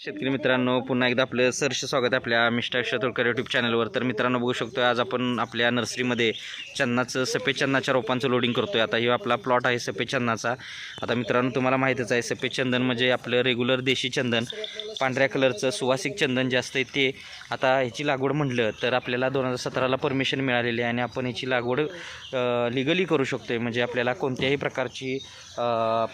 शेतकरी मित्रांनो पुन्हा एकदा आपलं सरसे स्वागत आहे आपल्या मिस्टर शतुळकर यूट्यूब चॅनलवर तर मित्रांनो बघू शकतो आज आपण आपल्या नर्सरीमध्ये चन्नाचं सफेद चन्नाच्या रोपांचं लोडिंग करतोय. आता हे आपला प्लॉट आहे सफेद चन्नाचा. आता मित्रांनो तुम्हाला माहीतच आहे सफेद चंदन म्हणजे आपलं रेग्युलर देशी चंदन. पांढऱ्या कलरचं सुवासिक चंदन जे असतं ते आता ह्याची लागवड म्हटलं तर आपल्याला दोन हजार सतराला परमिशन मिळालेली आहे आणि आपण ह्याची लागवड लिगली करू शकतो म्हणजे आपल्याला कोणत्याही प्रकारची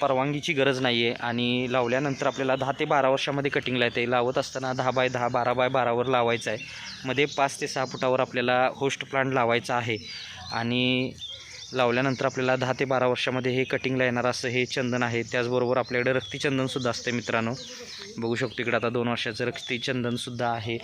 परवानगीची गरज नाही आहे आणि लावल्यानंतर आपल्याला दहा ते बारा वर्षामध्ये कटिंगला येते लावत असताना दहा बाय दहा बारा बाय बारावर लावायचं आहे. मध्ये पाच ते सहा फुटावर आपल्याला होस्ट प्लांट लावायचा आहे. आणि लावल्यानंतर आपल्याला दहा ते बारा वर्षामध्ये हे कटिंगला येणार असं हे चंदन आहे. त्याचबरोबर आपल्याकडे रक्तीचंदनसुद्धा असतं असते मित्रांनो. बघू शकतो इकडे आता दोन वर्षाचं रक्तीचंदनसुद्धा आहे.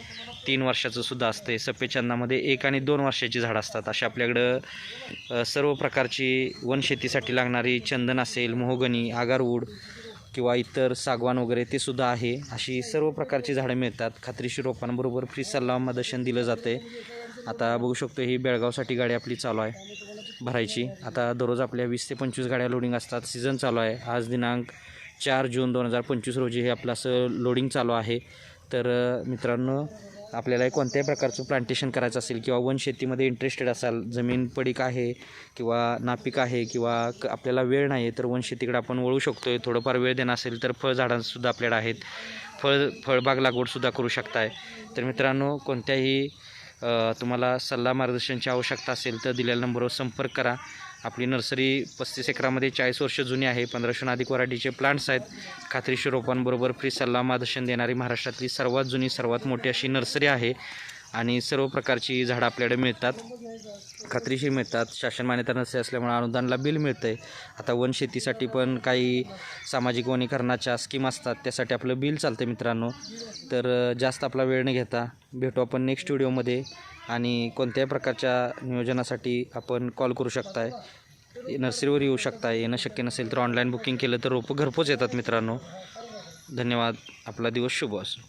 तीन वर्षाचंसुद्धा असतं असते सफेदचंदामध्ये एक आणि दोन वर्षाची झाडं असतात. अशा आपल्याकडं सर्व प्रकारची वनशेतीसाठी लागणारी चंदन असेल मोहगणी आगारवूड किंवा इतर सागवान वगैरे ते सुद्धा आहे. अशी सर्व प्रकारची झाडं मिळतात. खात्रीशीर रोपांबरोबर फ्री सल्ला मार्गदर्शन दिलं जाते आता बघू शकतो ही बेळगावसाठी गाडी आपली चालू आहे. भरायची. आता दररोज आपल्या वीस ते पंचवीस गाड्या लोडिंग असतात. सीझन चालू आहे. आज दिनांक चार जून दोन हजार पंचवीस रोजी हे आपलं असं लोडिंग चालू आहे. तर मित्रांनो आपल्याला कोणत्याही प्रकारचं प्लांटेशन करायचं असेल किंवा वन शेतीमध्ये इंटरेस्टेड असाल जमीन पडीक आहे किंवा नापीक आहे किंवा क आपल्याला वेळ नाही आहे तर वन शेतीकडे आपण वळू शकतो आहे थोडंफार वेळ देणं असेल तर फळझाडांसुद्धा आपल्याकडे आहेत. फळ फळबाग लागवडसुद्धा करू शकताय. तर मित्रांनो कोणत्याही तुम्हाला सल्ला मार्गदर्शनची आवश्यकता असेल तर दिलेल्या नंबरवर संपर्क करा. आपली नर्सरी पस्तीस एकरामध्ये चाळीस वर्ष जुनी आहे. पंधराशे अधिक वराठीचे प्लांट्स आहेत. खात्रीशीर रोपांबरोबर फ्री सल्ला मार्गदर्शन देणारी महाराष्ट्रातली सर्वात जुनी सर्वात मोठी अशी नर्सरी आहे. आणि सर्व प्रकारची झाडं आपल्याकडे मिळतात. खात्रीशीर मिळतात. शासन मान्यता नसे असल्यामुळे अनुदानला बिल मिळतं आहे आता वनशेतीसाठी पण काही सामाजिक वनीकरणाच्या स्कीम असतात त्यासाठी आपलं बिल चालतं मित्रांनो. तर जास्त आपला वेळ न घेता भेटू आपण नेक्स्ट व्हिडिओमध्ये आणि कोणत्याही प्रकारच्या नियोजनासाठी आपण कॉल करू शकताय. नर्सरीवर येऊ शकताय. येणं शक्य नसेल तर ऑनलाईन बुकिंग केलं तर रोपं घरपोच येतात मित्रांनो. धन्यवाद. आपला दिवस शुभ असो.